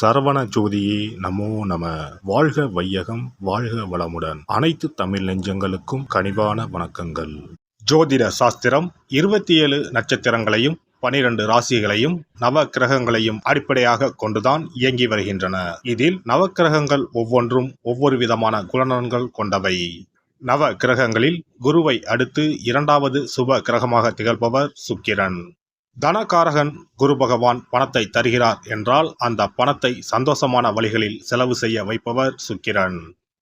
சரவண ஜோதியே நமோ நம. வாழ்க வையகம் வாழ்க வளமுடன். அனைத்து தமிழ் நெஞ்சங்களுக்கும் கனிவான வணக்கங்கள். ஜோதிட சாஸ்திரம் இருபத்தி ஏழு நட்சத்திரங்களையும் பனிரெண்டு ராசிகளையும் நவ கிரகங்களையும் அடிப்படையாக கொண்டுதான் இயங்கி வருகின்றன. இதில் நவக்கிரகங்கள் ஒவ்வொன்றும் ஒவ்வொரு விதமான குணநலன்கள் கொண்டவை. நவ கிரகங்களில் குருவை அடுத்து இரண்டாவது சுப கிரகமாக திகழ்பவர் சுக்கிரன். தனகாரகன் குரு பகவான் பணத்தை தருகிறார் என்றால் அந்த பணத்தை சந்தோஷமான வழிகளில் செலவு செய்ய வைப்பவர் சுக்கிரன்.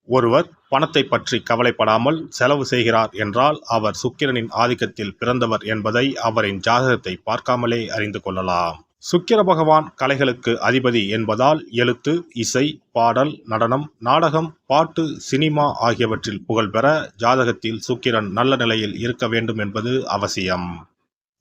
ஒருவர் பணத்தை பற்றி கவலைப்படாமல் செலவு செய்கிறார் என்றால் அவர் சுக்கிரனின் ஆதிக்கத்தில் பிறந்தவர் என்பதை அவரின் ஜாதகத்தை பார்க்காமலே அறிந்து கொள்ளலாம். சுக்கிர பகவான் கலைகளுக்கு அதிபதி என்பதால் எழுத்து இசை பாடல் நடனம் நாடகம் பாட்டு சினிமா ஆகியவற்றில் புகழ்பெற ஜாதகத்தில் சுக்கிரன் நல்ல நிலையில் இருக்க வேண்டும் என்பது அவசியம்.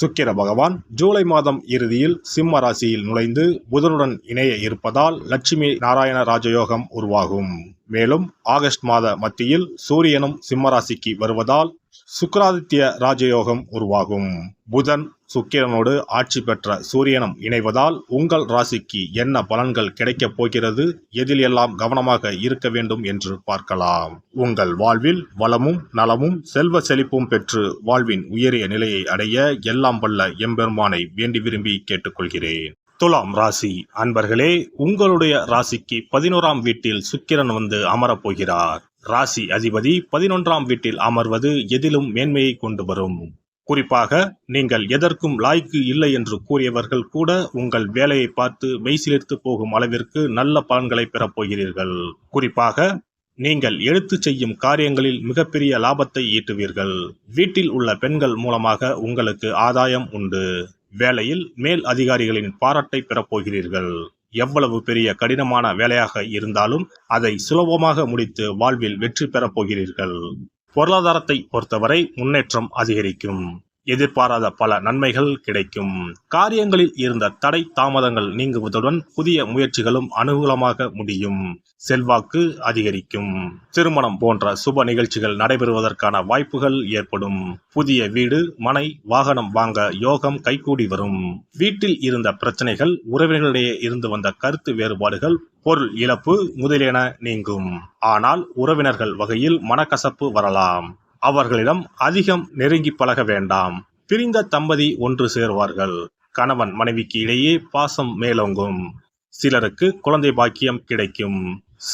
சுக்கிர பகவான் ஜூலை மாதம் இறுதியில் சிம்ம ராசியில் நுழைந்து புதனுடன் இணைய இருப்பதால் லட்சுமி நாராயண ராஜயோகம் உருவாகும். மேலும் ஆகஸ்ட் மாத மத்தியில் சூரியனும் சிம்ம ராசிக்கு வருவதால் சுக்கராதித்ய ராஜயோகம் உருவாகும். புதன் சுக்கிரனோடு ஆட்சி பெற்ற சூரியனும் இணைவதால் உங்கள் ராசிக்கு என்ன பலன்கள் கிடைக்கப் போகிறது? எதில் எல்லாம் கவனமாக இருக்க வேண்டும் என்று பார்க்கலாம். உங்கள் வாழ்வில் வளமும் நலமும் செல்வ செழிப்பும் பெற்று வாழ்வின் உயரிய நிலையை அடைய எல்லாம் வல்ல எம்பெருமானை வேண்டி விரும்பி கேட்டுக்கொள்கிறேன். துலாம் ராசி அன்பர்களே உங்களுடைய ராசிக்கு பதினோராம் வீட்டில் சுக்கிரன் வந்து அமரப் போகிறார். ராசி அதிபதி பதினொன்றாம் வீட்டில் அமர்வது எதிலும் மேன்மையை கொண்டு வரும். குறிப்பாக நீங்கள் எதற்கும் லாய்க்கு இல்லை என்று கூறியவர்கள் கூட உங்கள் வேலையை பார்த்து மெய்சிலிர்த்து போகும் அளவிற்கு நல்ல பலன்களை பெறப்போகிறீர்கள் குறிப்பாக நீங்கள் எடுத்து செய்யும் காரியங்களில் மிகப்பெரிய லாபத்தை ஈட்டுவீர்கள். வீட்டில் உள்ள பெண்கள் மூலமாக உங்களுக்கு ஆதாயம் உண்டு. வேலையில் மேல் அதிகாரிகளின் பாராட்டை பெறப்போகிறீர்கள் எவ்வளவு பெரிய கடினமான வேலையாக இருந்தாலும் அதை சுலபமாக முடித்து வாழ்வில் வெற்றி பெறப் போகிறீர்கள். பொருளாதாரத்தை பொறுத்தவரை முன்னேற்றம் அதிகரிக்கும். எதிர்பாராத பல நன்மைகள் கிடைக்கும். காரியங்களில் இருந்த தடை தாமதங்கள் நீங்குவதுடன் புதிய முயற்சிகளும் அனுகூலமாக முடியும். செல்வாக்கு அதிகரிக்கும். திருமணம் போன்ற சுப நிகழ்ச்சிகள் நடைபெறுவதற்கான வாய்ப்புகள் ஏற்படும். புதிய வீடு மனை வாகனம் வாங்க யோகம் கைகூடி வரும். வீட்டில் இருந்த பிரச்சனைகள் உறவினர்களிடையே இருந்து வந்த கருத்து வேறுபாடுகள் பொருள் இழப்பு முதலியன நீங்கும். ஆனால் உறவினர்கள் வகையில் மனக்கசப்பு வரலாம். அவர்களிடம் அதிகம் நெருங்கி பழக வேண்டாம். பிரிந்த தம்பதி ஒன்று சேருவார்கள். கணவன் மனைவிக்கு இடையே பாசம் மேலோங்கும். சிலருக்கு குழந்தை பாக்கியம் கிடைக்கும்.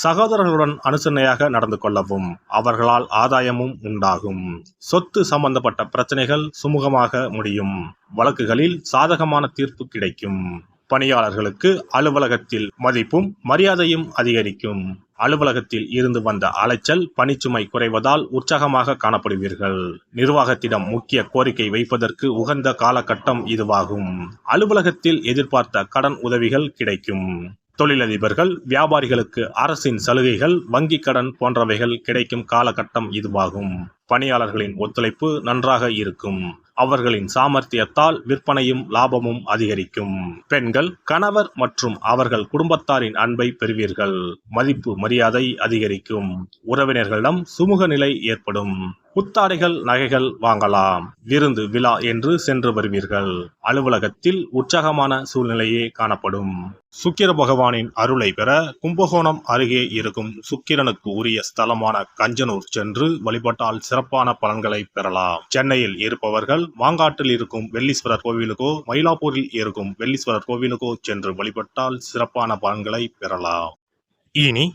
சகோதரர்களுடன் அனுசரணையாக நடந்து கொள்ளவும் அவர்களால் ஆதாயமும் உண்டாகும். சொத்து சம்பந்தப்பட்ட பிரச்சனைகள் சுமூகமாக முடியும். வழக்குகளில் சாதகமான தீர்ப்பு கிடைக்கும். பணியாளர்களுக்கு அலுவலகத்தில் மதிப்பும் மரியாதையும் அதிகரிக்கும். அலுவலகத்தில் இருந்து வந்த அலைச்சல் பணிச்சுமை குறைவதால் உற்சாகமாக காணப்படுவீர்கள். நிர்வாகத்திடம் முக்கிய கோரிக்கை வைப்பதற்கு உகந்த காலகட்டம் இதுவாகும். அலுவலகத்தில் எதிர்பார்த்த கடன் உதவிகள் கிடைக்கும். தொழிலதிபர்கள் வியாபாரிகளுக்கு அரசின் சலுகைகள் வங்கி கடன் போன்றவைகள் கிடைக்கும் காலகட்டம் இதுவாகும். பணியாளர்களின் ஒத்துழைப்பு நன்றாக இருக்கும். அவர்களின் சாமர்த்தியத்தால் விற்பனையும் லாபமும் அதிகரிக்கும். பெண்கள் கணவர் மற்றும் அவர்கள் குடும்பத்தாரின் அன்பை பெறுவீர்கள். மதிப்பு மரியாதை அதிகரிக்கும். உறவினர்களிடம் சுமூக நிலை ஏற்படும். புத்தாடைகள் நகைகள் வாங்கலாம். விருந்து விழா என்று சென்று வருவீர்கள். அலுவலகத்தில் உற்சாகமான சூழ்நிலையே காணப்படும். சுக்கிர பகவானின் அருளை பெற கும்பகோணம் அருகே இருக்கும் சுக்கிரனுக்கு உரிய ஸ்தலமான கஞ்சனூர் சென்று வழிபட்டால் சிறப்பான பலன்களை பெறலாம். சென்னையில் இருப்பவர்கள் மாங்காட்டில் இருக்கும் வெள்ளீஸ்வரர் கோவிலுக்கோ மயிலாப்பூரில் இருக்கும் வெள்ளீஸ்வரர் கோவிலுக்கோ சென்று வழிபட்டால் சிறப்பான பலன்களை பெறலாம். இனி